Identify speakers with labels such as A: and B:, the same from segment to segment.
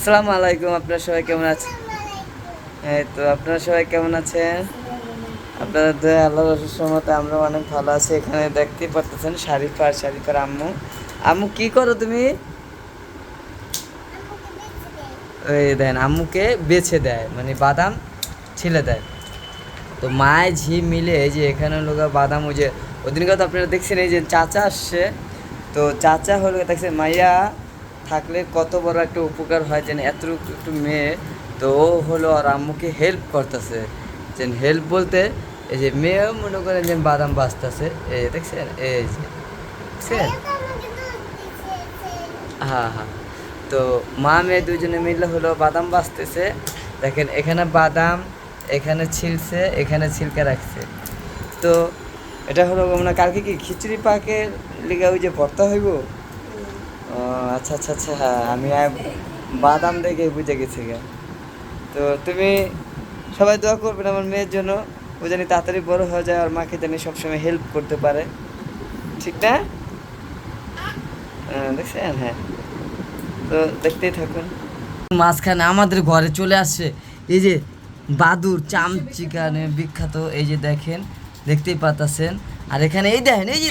A: আসসালামু আলাইকুম, আপনারা সবাই কেমন আছেন? এই তো, আপনারা সবাই কেমন আছেন? আপনাদের দয়া আল্লাহ রসুর মতে আমরা অনেক ভালো আছি। এখানে দেখতেই পারতেছেন শারিফা আর শারিফার আম্মু। আম্মু, কি করো তুমি? ওই দেন, আম্মুকে বেছে দেয় মানে বাদাম ছিলে দেয়। তো মায় ঝি মিলে, এই যে এখানে লোক বাদাম, ওই যে ওদিনকে তো আপনারা দেখছেন, এই যে চাচা আসছে। তো চাচা হলো, দেখছেন, মাইয়া থাকলে কত বড় একটা উপকার হয় যেন এত একটু মেয়ে, তো ও হলো আর আম্মুকে হেল্প করতেছে। যেন হেল্প বলতে এই যে মেয়েও মনে করেন যে বাদাম বাঁচতেছে। এই দেখছেন? এই যে হ্যাঁ হ্যাঁ। তো মা মেয়ে দুজনে মিলে হলো বাদাম বাঁচতেছে। দেখেন, এখানে বাদাম, এখানে ছিলছে, এখানে ছিলকে রাখছে। তো এটা হলো মানে কালকে কি খিচুড়ি পাকের লিগে ওই যে ভর্তা হইব? ও আচ্ছা আচ্ছা আচ্ছা হ্যাঁ আমি বাদাম দেখে বুঝে গেছি গা। তো তুমি সবাই দোয়া করবেন আমার মেয়ের জন্য ও জানি তাড়াতাড়ি বড় হয়ে যায় আর মাকে জানি সবসময় হেল্প করতে পারে। ঠিক না? হ্যাঁ, দেখছেন? হ্যাঁ। তো দেখতেই থাকুন। মাঝখানে আমাদের ঘরে চলে আসছে এই যে বাদুর চাম চিকানে বিখ্যাত এই যে দেখেন দেখতেই পাতাছেন আর এখানে এই দেখেন এই যে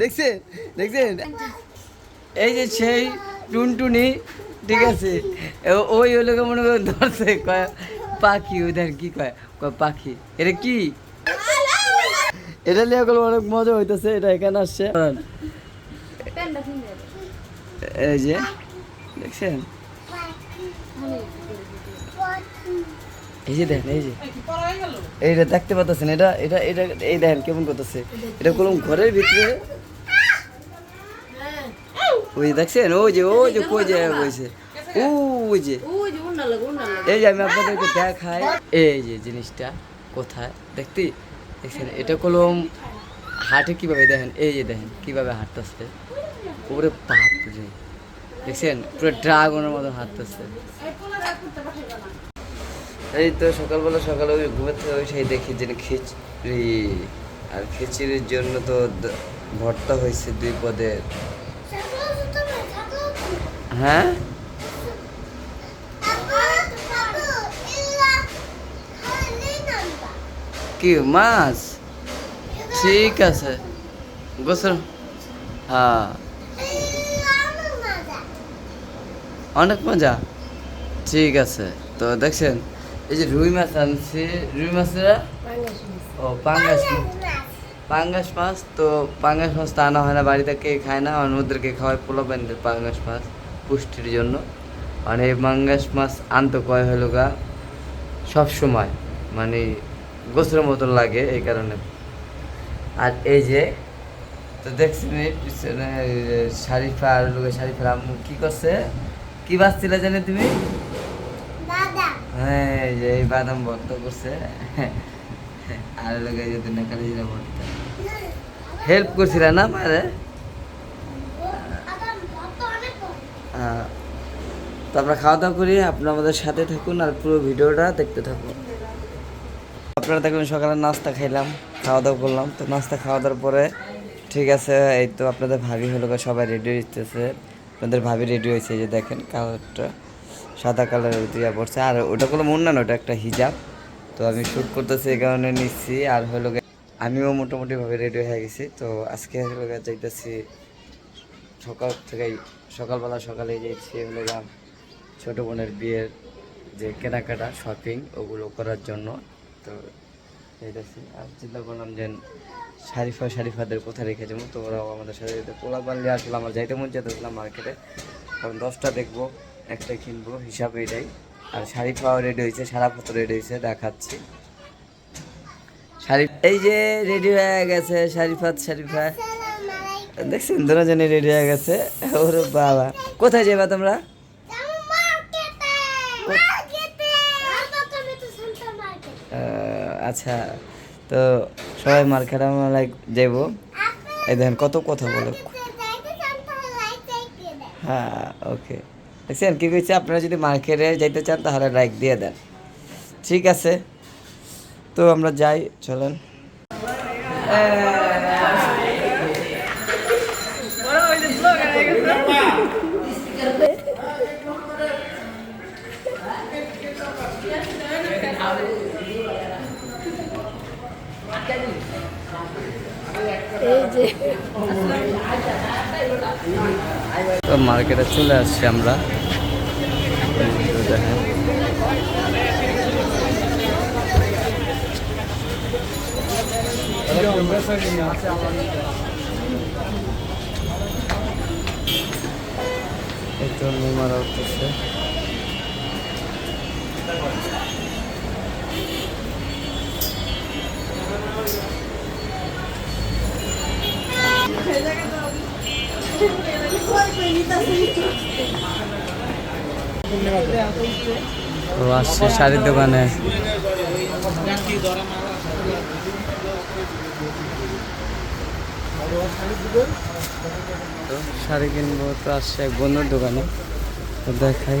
A: দেখছেন? দেখছেন? এই যে সেই টুনটুনি, ঠিক আছে? ওই ওই লোক মনে করে ধরছে, কয়, পাখি ওই দেখ কি কয়? কয়, পাখি। এটা কি? এটা নিয়ে এখন অনেক মজা হইতেছে, এটা এখানে আসছে। এই যে, দেখছেন? এই যে দেখেন এই যে। এইটা দেখতে পাচ্ছেন এটা এটা এটা এই দেখেন কেমন করতেছে। এটা কোনো ঘরের ভিতরে। ওই যে দেখছেন? ওই যে ওই যে কই যে বইছে? ওই যে। এই যে আমি আপনাদেরকে দেখাই। এই যে জিনিসটা কোথায়? দেখতে দেখছেন? এটা কলম হাটে কীভাবে দেখেন? এই যে দেখেন কীভাবে হাঁটতেছে। ওরে বাপ রে দেখছেন? পুরো ড্রাগনের মতো হাঁটতেছে। এই তো সকালবেলা সকালে ওই ঘুমের থেকে ওই সেই দেখি যে খিচড়ি। আর খিচুড়ির জন্য তো ভর্তা হয়েছে দুই পদের হ্যাঁ? কি, মাছ? ঠিক আছে। গোসল। হ্যাঁ। অনেক মজা। ঠিক আছে। তো দেখছেন? এই যে রুই মাছ আনছি। রুই মাছেরা ও পাঙ্গাস মাছ। পাঙ্গাস মাছ তো পাঙ্গাস মাছ তো আনা হয় না বাড়িতে কে খায় না। আর ওদেরকে খাওয়ায় পোলা বান্ধে পাঙ্গাস মাছ পুষ্টির জন্য। আর এই পাঙ্গাস মাছ আনতে কয় হলো গা? সব সময় মানে গোসলের মতন লাগে এই কারণে। আর এই যে তো দেখছেন এই পিছনে শারিফা আর লোকে শারিফার আম্মু কি করছে? কি বাঁচছিলে জানি তুমি? হ্যাঁ যে এই বাদাম ভর্তা করছে। আর লোকে যদি নেকালে জিরা ভর্তা। হেল্প করছিল না হ্যাঁ তো আমরা খাওয়া দাওয়া করি, আপনারা আমাদের সাথে থাকুন আর পুরো ভিডিওটা দেখতে থাকুন। আপনারা দেখবেন সকালে নাস্তা খাইলাম, খাওয়া দাওয়া করলাম। তো নাস্তা খাওয়া দাওয়ার পরে, ঠিক আছে, এই তো আপনাদের ভাবি হলো সবাই রেডি হইতেছে। আপনাদের ভাবি রেডি হয়েছে যে দেখেন কালারটা সাদা কালারের দিয়া পড়ছে আর ওটা কোনো মন না, ওটা একটা হিজাব। তো আমি শ্যুট করতেছি এই কারণে নিচ্ছি। আর হলো আমিও মোটামুটিভাবে রেডি হয়ে গেছি। তো আজকে হলো যাইতেছি সকাল থেকেই, সকালবেলা সকালে যাইছি হলো ছোটো বোনের বিয়ের যে কেনাকাটা শপিং ওগুলো করার জন্য। তো যাইতেছি। আর চিন্তা করলাম যে শারিফা, শারিফাদের কোথায় রেখে যাব? তো ওরাও আমাদের সাথে যেতে পোলা আসলে আমার যাইতে মন যেতেছিলাম মার্কেটে কারণ দশটা দেখব। একটা কিনবো হিসাব এটাই। আর শাড়ি পাওয়া রেডি হয়েছে সারাপত্র রেডি হয়েছে দেখাচ্ছি। শারিফ এই যে রেডি হয়ে গেছে শারিফাত শারিফা। দেখছেন দুজনে রেডি হয়ে গেছে। ওর বাবা। কোথায় যাবা তোমরা? আচ্ছা। তো সবাই মার্কেট লাইক যাইবো। এই দেখেন কত কথা বলে। হ্যাঁ ওকে দেখছেন, কী কইছে? আপনারা যদি মার্কেটে যাইতে চান, তাহলে লাইক দিয়ে দেন। ঠিক আছে? তো আমরা যাই, চলেন। Thank you.
B: এই যে
A: তো মার্কেটে চলে আসছি আমরা। এই যে দেখেন একটু শাড়ির দোকানে। তো শাড়ি কিনবো তো আসছে এক বন্ধুর দোকানে। দেখাই।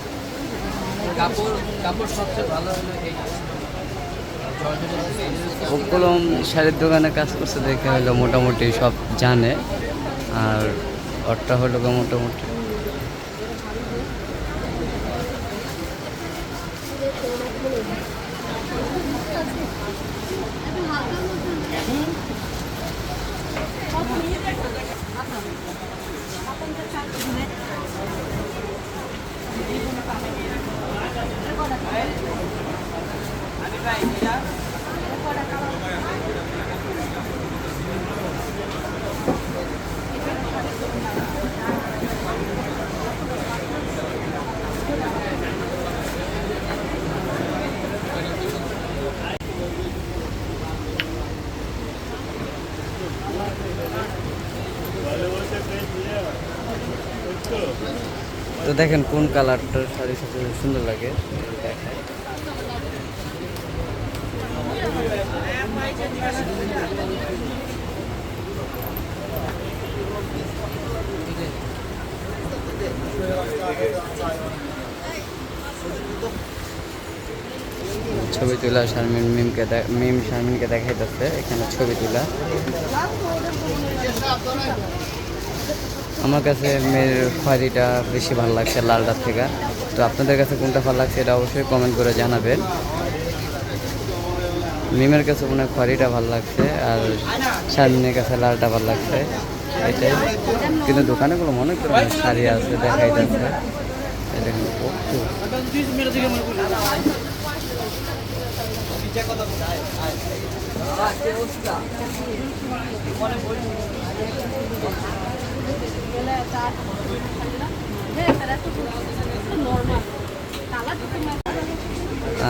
A: কলম শাড়ির দোকানে কাজ করছে দেখে হলো মোটামুটি সব জানে আর ওরটা হলো গো মোটামুটি। তো দেখেন কোন কালারটার শাড়ির সাথে সুন্দর লাগে? দেখায় ছবি তোলা শারমিন মিমকে মিম শারমিনকে দেখাইতেছে, এখানে ছবি তোলা। আমার কাছে মেয়ের খয়েরিটা বেশি ভালো লাগছে লালটার থেকে। তো আপনাদের কাছে কোনটা ভালো লাগছে এটা অবশ্যই কমেন্ট করে জানাবেন। মিমের কাছে মনে হয় খয়েরিটা ভালো লাগছে আর শারমিনের কাছে লালটা ভালো লাগছে। এটাই। কিন্তু দোকানেগুলো মনে করি শাড়ি আছে, দেখাই যাচ্ছে।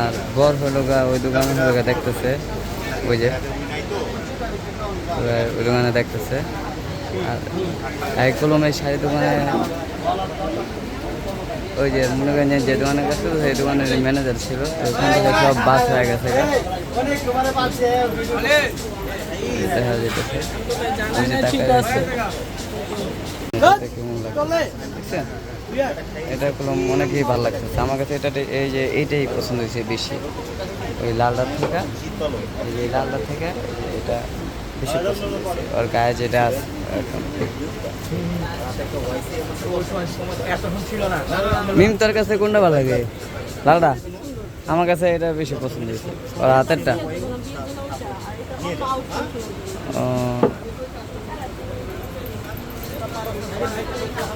A: আর বর হলো গা, ওই দোকানে হলো গা দেখতেছে, ওই যে, ওই দোকানে দেখতেছে। আর এক কলমের শাড়ি দোকানে ওই যে মনে যে দোকানের কাছে সেই দোকানের ম্যানেজার ছিল, তো ওখান থেকে সব বাস হয়ে গেছে। এটা কলম অনেকই ভালো লাগতেছে। আমার কাছে এটা এই যে এইটাই পছন্দ হয়েছে বেশি। ওই লালটার থেকে, এই যে লালটার থেকে এটা বেশি পছন্দ ওর গায়ে যেটা মিম, তোর কাছে কোনটা ভালো লাগে? লালটা আমার কাছে এটা বেশি পছন্দ হয়েছে। ওর হাতেরটা।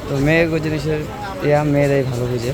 A: তো মেয়ে জিনিসের, ইয়া মেয়েরাই ভালো বুঝে।